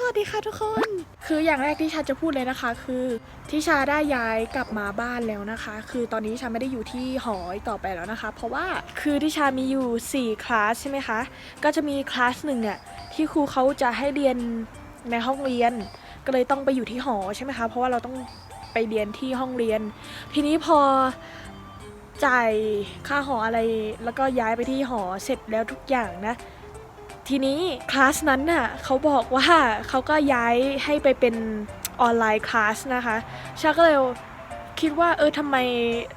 สวัสดีค่ะทุกคน คืออย่างแรกที่ชาจะพูดเลยนะคะ คือที่ชาได้ย้ายกลับมาบ้านแล้วนะคะ คือตอนนี้ชาไม่ได้อยู่ที่หอต่อไปแล้วนะคะ เพราะว่าคือที่ชามีอยู่ 4 คลาสใช่ไหมคะ ก็จะมีคลาสหนึ่งเนี่ยที่ครูเขาจะให้เรียนในห้องเรียน ก็เลยต้องไปอยู่ที่หอใช่ไหมคะ เพราะว่าเราต้องไปเรียนที่ห้องเรียน ทีนี้พอจ่ายค่าหออะไรแล้วก็ย้ายไปที่หอเสร็จแล้วทุกอย่างนะ ทีนี้คลาสนั้นน่ะเขาบอกว่าเขาก็ย้ายให้ไปเป็นออนไลน์คลาสนะคะชาก็เลยคิดว่าเออทำไม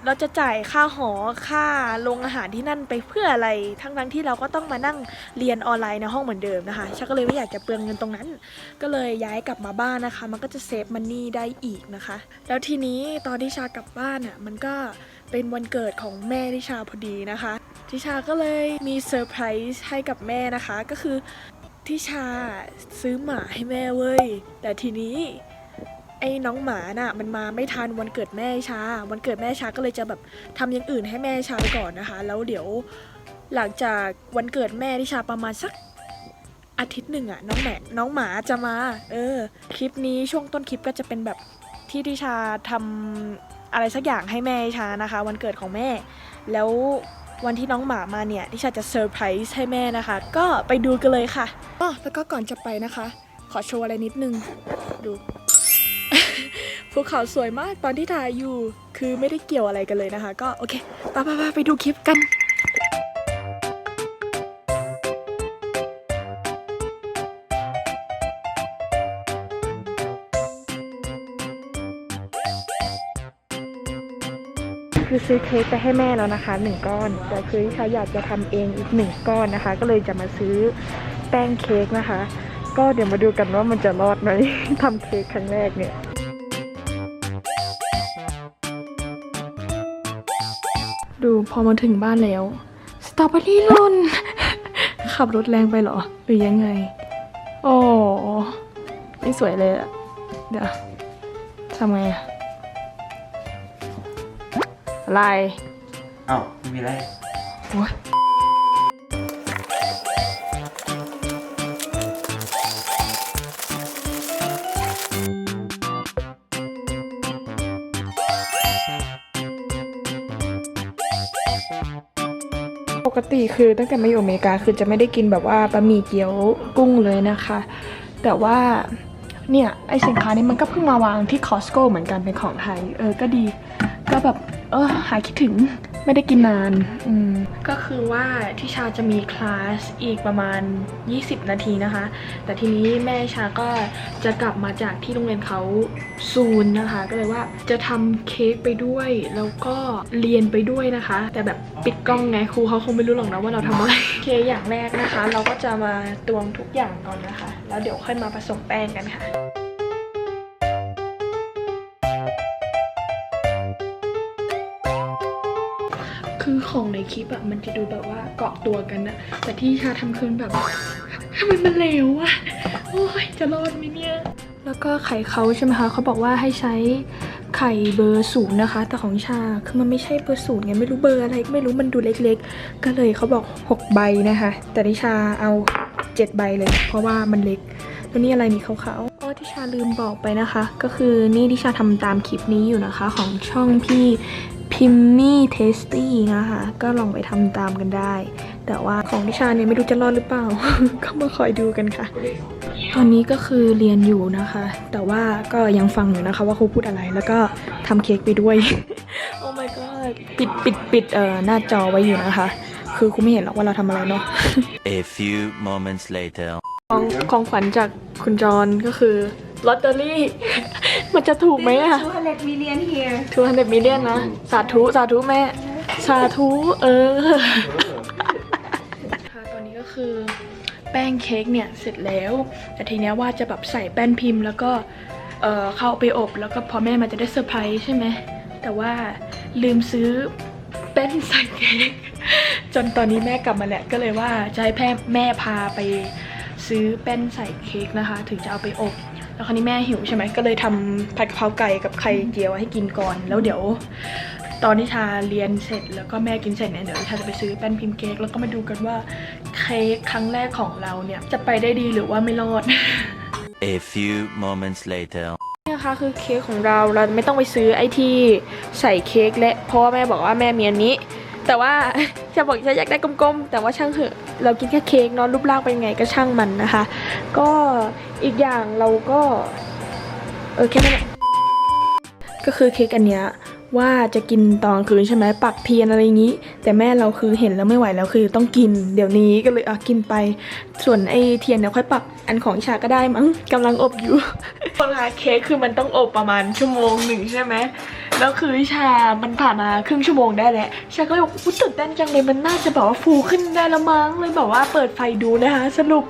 เราจะจ่ายค่าหอค่าโรงอาหารที่นั่นไปเพื่ออะไร ทั้งทั้งที่เราก็ต้องมานั่งเรียนออนไลน์ในห้องเหมือนเดิมนะคะชาก็เลยไม่อยากจะเปลืองเงินตรงนั้น ก็เลยย้ายกลับมาบ้านนะคะ มันก็จะเซฟมันนี่ได้อีกนะคะ แล้วทีนี้ตอนที่ชากลับบ้านอะมันก็เป็นวันเกิดของแม่ที่ชาพอดีนะคะ ทิชาก็เลยมีเซอร์ไพรส์ให้กับแม่นะคะ ก็คือทิชาซื้อหมาให้แม่เว้ย แต่ทีนี้ไอ้น้องหมาน่ะมันมาไม่ทันวันเกิดแม่ชา วันเกิดแม่ชาก็เลยจะแบบทำอย่างอื่นให้แม่ชาไปก่อนนะคะ แล้วเดี๋ยวหลังจากวันเกิดแม่ทิชาประมาณสักอาทิตย์หนึ่งอะน้องแหม่น้องหมาจะมา เออ คลิปนี้ช่วงต้นคลิปก็จะเป็นแบบที่ทิชาทำอะไรสักอย่างให้แม่ชานะคะ วันเกิดของแม่ แล้ว วันที่น้องหมามาเนี่ยทิชาจะเซอร์ไพรส์ให้แม่นะคะ ก็ไปดูกันเลยค่ะอ๋อแล้วก็ก่อนจะไปนะคะ ขอโชว์อะไรนิดนึง ดูภูเขาสวยมากตอนที่ถ่ายอยู่ คือไม่ได้เกี่ยวอะไรกันเลยนะคะ ก็โอเคไปไปไปไปดูคลิปกัน คือซื้อเค้กไปให้แม่แล้วนะคะหนึ่งก้อน แต่คือที่ฉันอยากจะทำเองอีกหนึ่งก้อนนะคะ ก็เลยจะมาซื้อแป้งเค้กนะคะ ก็เดี๋ยวมาดูกันว่ามันจะรอดไหมทำเค้กครั้งแรกเนี่ยดูพอมาถึงบ้านแล้วสตรอเบอรี่หล่น ขับรถแรงไปหรอ หรือยังไง โอ้ไม่สวยเลยอะเดี๋ยวทำไงอะ อะไรเอ้าไม่มีอะไรโอ๊ยปกติคือตั้งแต่มาอยู่อเมริกาคือจะไม่ได้กินแบบว่าบะหมี่เกี๊ยวกุ้งเลยนะคะ แต่ว่าเนี่ยไอสินค้านี้มันก็เพิ่งมาวางที่ Costco เหมือนกันเป็นของไทย เออก็ดี ก็แบบ เออหายคิดถึงไม่ได้กินนานอืมก็คือว่าที่ชาจะมีคลาสอีกประมาณ 20 นาทีนะคะ แต่ทีนี้แม่ชาก็จะกลับมาจากที่โรงเรียนเขาซูนนะคะ ก็เลยว่าจะทำเค้กไปด้วย แล้วก็เรียนไปด้วยนะคะ แต่แบบปิดกล้องไงครูเขาคงไม่รู้หรอกนะว่าเราทำอะไรโอเคอย่างแรกนะคะ เราก็จะมาตวงทุกอย่างก่อนนะคะ แล้วเดี๋ยวค่อยมาผสมแป้งกันค่ะ คือของในคลิปอะมันจะดูแบบว่าเกาะตัวกันนะแต่ที่ชาทำคืนแบบทำไมมันเลวอะโอ้ยจะรอดไหมเนี่ยแล้วก็ไข่เขาใช่ไหมคะเขาบอกว่าให้ใช้ไข่เบอร์ศูนย์นะคะ แต่ของชาคือมันไม่ใช่เบอร์ศูนย์ไงไม่รู้เบอร์อะไรไม่รู้มันดูเล็กๆ ก็เลยเขาบอก 6 ใบนะคะ แต่ที่ชาเอา 7 ใบเลย เพราะว่ามันเล็กแล้วนี่อะไรนี่ขาวาลืมบอกไปนะคะ ก็คือนี่ที่ชาทำตามคลิปนี้อยู่นะคะ ของช่องพี่พิมมี่เทสตี้นะคะ ก็ลองไปทำตามกันได้ แต่ว่าของดิชาเนี่ยไม่รู้จะรอดหรือเปล่า ก็มาคอยดูกันค่ะ ตอนนี้ก็คือเรียนอยู่นะคะ แต่ว่าก็ยังฟังอยู่นะคะว่าครูพูดอะไร แล้วก็ทำเค้กไปด้วย โอ้ my god ปิดปิดปิดเอ่อหน้าจอไว้อยู่นะคะ คือครูไม่เห็นหรอกว่าเราทำอะไรเนาะ A few moments later. ของของขวัญจากคุณจรก็คือ ลอตเตอรี่ มันจะถูกไหมอะ200 million here ทูฮันเดมิเลียนนะ สาธุ สาธุแม่ สาธุ เออ ค่ะตอนนี้ก็คือแป้งเค้กเนี่ยเสร็จแล้ว แต่ทีเนี้ยว่าจะแบบใส่แป้นพิมพ์ แล้วก็เอ่อเข้าไปอบแล้วก็พอแม่มาจะได้เซอร์ไพรส์ใช่ไหม แต่ว่าลืมซื้อแป้นใส่เค้กจนตอนนี้แม่กลับมาแหละก็เลยว่าจะให้แพ่แม่พาไปซื้อแป้นใส่เค้กนะคะ ถึงจะเอาไปอบ แล้วคราวนี้แม่หิวใช่ไหมก็เลยทำผัดกะเพราไก่กับไข่เจียวให้กินก่อน แล้วเดี๋ยวตอนที่ชาเรียนเสร็จแล้วก็แม่กินเสร็จเนี่ยเดี๋ยวชาจะไปซื้อแป้นพิมพ์เค้กแล้วก็มาดูกันว่าเค้กครั้งแรกของเราเนี่ยจะไปได้ดีหรือว่าไม่รอด A few moments later. นี่นะคะคือเค้กของเราเราไม่ต้องไปซื้อไอ้ที่ใส่เค้กและเพราะว่าแม่บอกว่าแม่มีอันนี้ แต่ว่าจะบอกจะอยากได้กลมๆ แต่ว่าช่างเถอะเรากินแค่เค้กเนอนรูปร่างเป็นไงก็ช่างมันนะคะ ก็อีกอย่างเราก็ เออแค่นั้นก็คือเค้กอันเนี้ย ว่าจะกินตอนคืนใช่ไหมปักเทียนอะไรอย่างนี้ แต่แม่เราคือเห็นแล้วไม่ไหวแล้วคือต้องกิน เดี๋ยวนี้ก็เลยอะกินไป ส่วนไอ้เทียนเนี่ยค่อยปักอันของชาก็ได้มั้งกำลังอบอยู่คนละเค้กคือมันต้องอบประมาณชั่วโมงหนึ่งใช่ไหมแล้วคือชา มันผ่านมาครึ่งชั่วโมงได้แล้วชาก็ยบอกอุ๊ยตื่นเต้นจังเลยมันน่าจะแบบว่าฟูขึ้นได้ละมั้งเลยแบบว่าเปิดไฟดูนะคะ สรุป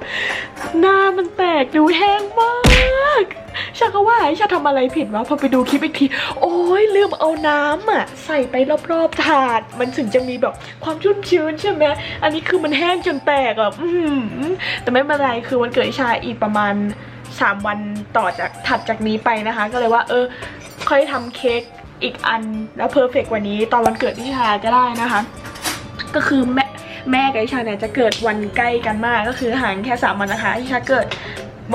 หน้ามันแตกดูแห้งมาก ชาก็ว่าอิชาทำอะไรผิดวะพอไปดูคลิปอีกที โอ้ยลืมเอาน้ำอะ ใส่ไปรอบๆถาด มันถึงจะมีแบบความชุ่มชื้นใช่ไหมอันนี้คือมันแห้งจนแตกอะอื้อหือแต่ไม่เป็นไรคือวันเกิดชาอีกประมาณ 3 วันต่อจากถัดจากนี้ไปนะคะ ก็เลยว่าเออ ค่อยทำเค้กอีกอันแล้วเพอร์เฟกกว่านี้ ตอนวันเกิดอิชาก็ได้นะคะ ก็คือแม่แม่กับอิชาเนี่ยจะเกิดวันใกล้กันมากก็คือห่างแค่3วันนะคะอิชาเกิด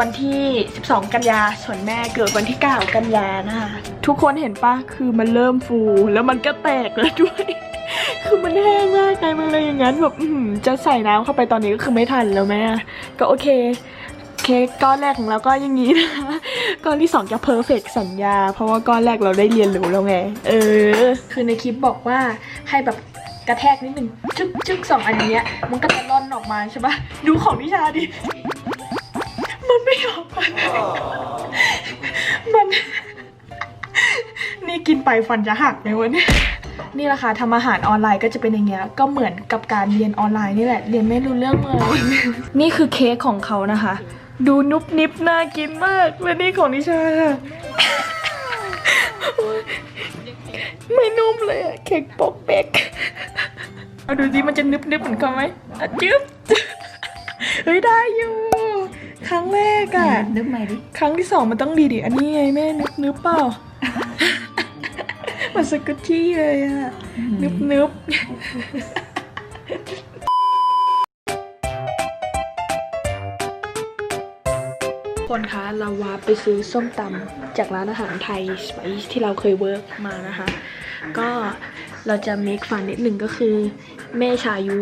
วันที่ 12 กันยาส่วนแม่เกิดวันที่ 9 กันยานะคะทุกคนเห็นปะคือมันเริ่มฟูแล้วมันก็แตกแล้วด้วย คือมันแห้งมากไงมันเลยอย่างนั้นแบบจะใส่น้ำเข้าไปตอนนี้ก็คือไม่ทันแล้วแม่ ก็โอเคเค้กก้อนแรกของเราก็อย่างนี้นะก้อนที่สองจะเพอร์เฟกสัญญา เพราะว่าก้อนแรกเราได้เรียนรู้แล้วไง เออ คือในคลิปบอกว่าให้แบบกระแทกนิดหนึ่งจึ๊กจึ๊กสองอันนี้มันก็จะร่อนออกมาใช่ปะดูของนิชาดิ มันไม่ออกมามัน นี่กินไปฟันจะหักไหมวะเนี่ย นี่แหละค่ะทำอาหารออนไลน์ก็จะเป็นอย่างเงี้ย ก็เหมือนกับการเรียนออนไลน์นี่แหละ เรียนไม่รู้เรื่องเลย นี่คือเค้กของเขานะคะ ดูนุบนิบน่ากินมาก และนี่ของนิชาค่ะไม่นุ่มเลยอะเค้กปอกเป๊กเอาดูดิมันจะนึบนึบเหมือนเขาไหมอะจึ๊บเฮ้ยได้อยู่ ครั้งแรกอะนึกใหม่ดิ ครั้งที่สองมันต้องดีดิ อันนี้ไงแม่นึบนึบเปล่ามันสกุตชี่เลยอะนึบนึบคนคะเราวาไปซื้อส้มตำจากร้านอาหารไทยสไปซ์ที่เราเคยเวิร์กมานะคะ ก็เราจะ make fun นิดหนึ่งก็คือ แม่ชายุ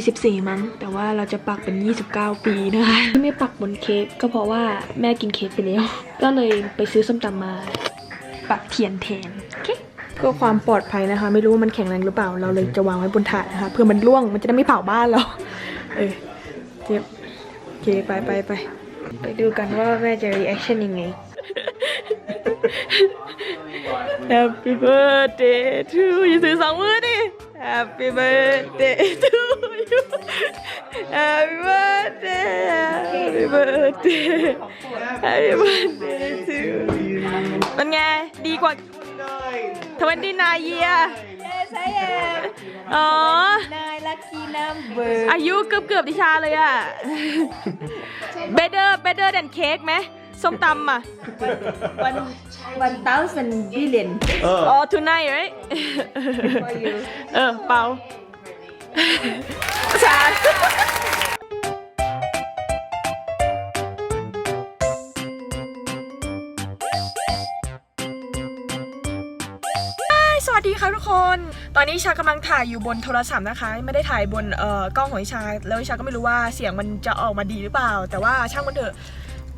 44 มั้ง แต่ว่าเราจะปักเป็น 29 ปีนะคะที่ไม่ปักบนเค้กก็เพราะว่าแม่กินเค้กไปแล้ว ก็เลยไปซื้อส้มตำมา ปักเทียนแทนเคเพื่อความปลอดภัยนะคะ ไม่รู้ว่ามันแข็งแรงหรือเปล่า เราเลยจะวางไว้บนถาดนะคะเพื่อมันร่วงมันจะได้ไม่เผาบ้านเรา เออเจ็บโอเคไปไปไปไปดูกันว่าแม่จะ reaction ยังไง Happy birthday to you ถือสองมือดิ Happy birthday to you Happy birthday Happy birthday Happy birthday to you เป็นไง ดีกว่า29 year Yes I am อ๋อ Nine lucky number อายุเกือบเกือบๆดิชาเลยอะ better better than cake ไหม ส้มตำอะ one one thousand billion อ๋อ tonight right for you เออ เปาชาสวัสดีค่ะทุกคน ตอนนี้ชากำลังถ่ายอยู่บนโทรศัพท์นะคะ ไม่ได้ถ่ายบนเอ่อกล้องของชา แล้วชาก็ไม่รู้ว่าเสียงมันจะออกมาดีหรือเปล่า แต่ว่าช่างมันเถอะ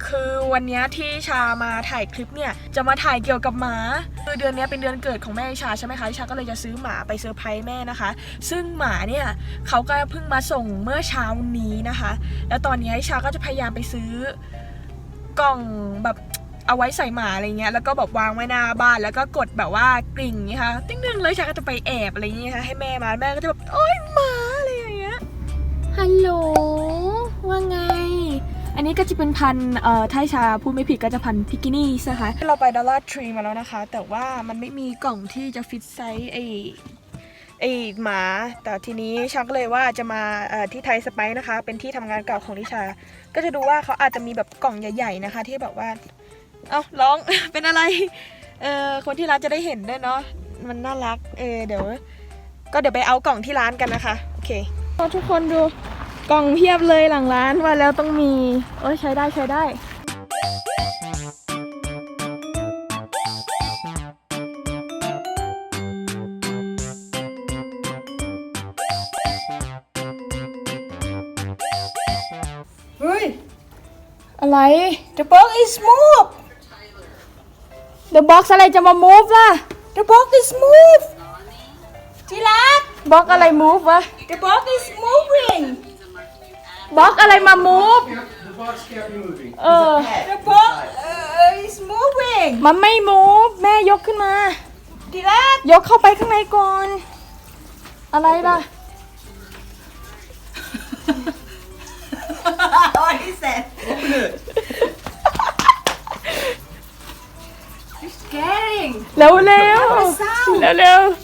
คือวันนี้ที่ชามาถ่ายคลิปเนี่ยจะมาถ่ายเกี่ยวกับหมา คือเดือนนี้เป็นเดือนเกิดของแม่ชาใช่ไหมคะชาก็เลยจะซื้อหมาไปเซอร์ไพรส์แม่นะคะ ซึ่งหมาเนี่ยเขาก็เพิ่งมาส่งเมื่อเช้านี้นะคะ แล้วตอนนี้ชาก็จะพยายามไปซื้อกล่องแบบเอาไว้ใส่หมาอะไรเงี้ยแล้วก็แบบวางไว้หน้าบ้านแล้วก็กดแบบว่ากริ่งนี่ค่ะติ้งนึงเลยชาก็จะไปแอบอะไรเงี้ยค่ะให้แม่มาแม่ก็จะแบบโอ๊ยหมาอะไรอย่างเงี้ยฮัลโหลว่าไง อันนี้ก็จะเป็นพันธุ์เอ่อถ้าชาพูดไม่ผิดก็จะพันพิกินี่นะคะเราไปดอลลาร์ทรีมาแล้วนะคะ แต่ว่ามันไม่มีกล่องที่จะฟิตไซส์ไอไอหมา แต่ทีนี้ชาก็เลยว่าจะมาเอ่อที่ไทยสไปซ์นะคะ เป็นที่ทำงานเก่าของทิชา ก็จะดูว่าเขาอาจจะมีแบบกล่องใหญ่ ๆนะคะ ที่แบบว่า เอ้าร้องเป็นอะไรเออคนที่ร้านจะได้เห็นด้วยเนาะมันน่ารักเออเดี๋ยว ก็เดี๋ยวไปเอากล่องที่ร้านกันนะคะ โอเคทุกคนดู กล่องเพียบเลยหลังร้านว่าแล้วต้องมี โอ้ยใช้ได้ใช้ได้ เฮ้ย อะไร The box is move The box อะไรจะมา move ล่ะ The box is move ที่รัก box อะไร move วะ The box is moving box อะไรมา move The box can't be moving. เออ The box uh, is moving มันไม่ move แม่ยกขึ้นมาที่รักยกเข้าไปข้างในก่อน อะไรล่ะ What is that It's scaring เร็วเร็ว sound เร็วเร็วเ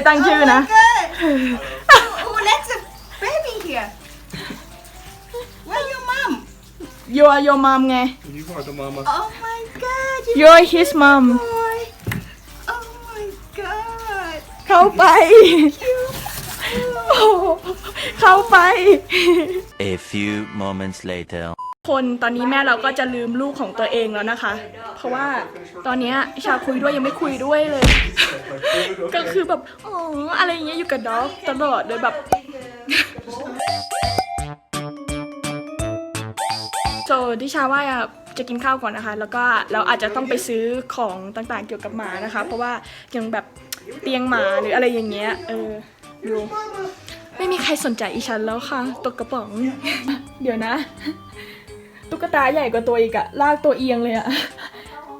ไม่ได้ตั้งชื่อนะ Good. Who, who lets a baby here? Where your mom? you are your mom ไง You are the mama. Oh my god, you you are his mom boy. Oh my god. เข้าไป โอ้โหเข้าไป A few moments later. คนตอนนี้แม่เราก็จะลืมลูกของตัวเองแล้วนะคะ เพราะว่าตอนนี้ชาคุยด้วยยังไม่คุยด้วยเลย ก็คือแบบอ๋ออะไรอย่างเงี้ยอยู่กับด็อกตลอดเลยแบบโจที่ชาว่าจะกินข้าวก่อนนะคะ แล้วก็เราอาจจะต้องไปซื้อของต่างๆเกี่ยวกับหมานะคะ เพราะว่ายังแบบเตียงหมาหรืออะไรอย่างเงี้ยเออดูไม่มีใครสนใจอีฉันแล้วค่ะตกกระป๋อง เดี๋ยวนะ ตุ๊กตาใหญ่กว่าตัวอีกอะลากตัวเอียงเลยอะ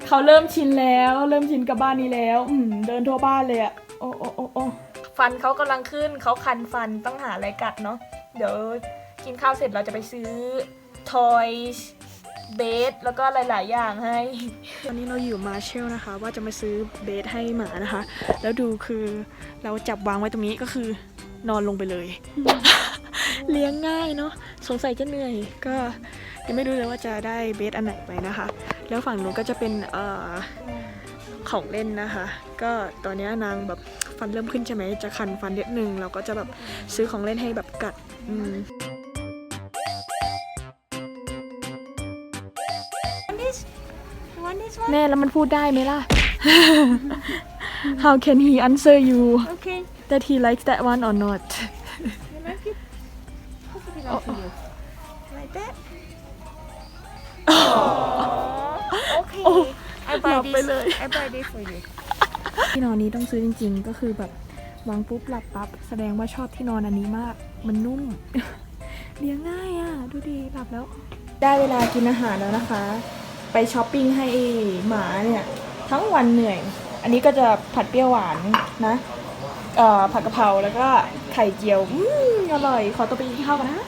เขาเริ่มชินแล้ว เริ่มชินกับบ้านนี้แล้ว อืมเดินทั่วบ้านเลยอะโอ้โอ้โอ้โอ้ฟันเขากำลังขึ้นเขาคันฟันต้องหาอะไรกัดเนาะเดี๋ยวกินข้าวเสร็จเราจะไปซื้อทอยเบสแล้วก็หลาย ๆ อย่างให้ ตอนนี้เราอยู่มาเชลนะคะ ว่าจะมาซื้อเบสให้หมานะคะ แล้วดูคือเราจับวางไว้ตรงนี้ก็คือนอนลงไปเลย เลี้ยงง่ายเนาะสงสัยจะเหนื่อยก็ยังไม่รู้เลยว่าจะได้เบสอันไหนไปนะคะ แล้วฝั่งนู้นก็จะเป็นเอ่อของเล่นนะคะ ก็ตอนนี้นางแบบฟันเริ่มขึ้นใช่ไหมจะคันฟันเด็ดหนึ่งเราก็จะแบบซื้อของเล่นให้แบบกัดอืม One is one. แม่แล้วมันพูดได้ไหมล่ะ How can he answer you Okay. that he likes that one or not โอ้ I หลั buy บไป this. เลย I buy this for you. ที่นอนนี้ต้องซื้อจริง ๆ ก็คือแบบวางปุ๊บหลับปั๊บแสดงว่าชอบที่นอนอันนี้มาก มันนุ่ม เลี้ยงง่ายอะ ดูดีหลับแล้ว ได้เวลากินอาหารแล้วนะคะ ไปช้อปปิ้งให้หมาเนี่ย ทั้งวันเหนื่อย อันนี้ก็จะผัดเปรี้ยวหวานนะเอ่อผัดกะเพราแล้วก็ไข่เจียว อืมอร่อย ขอตัวไปกินข้าวกันนะ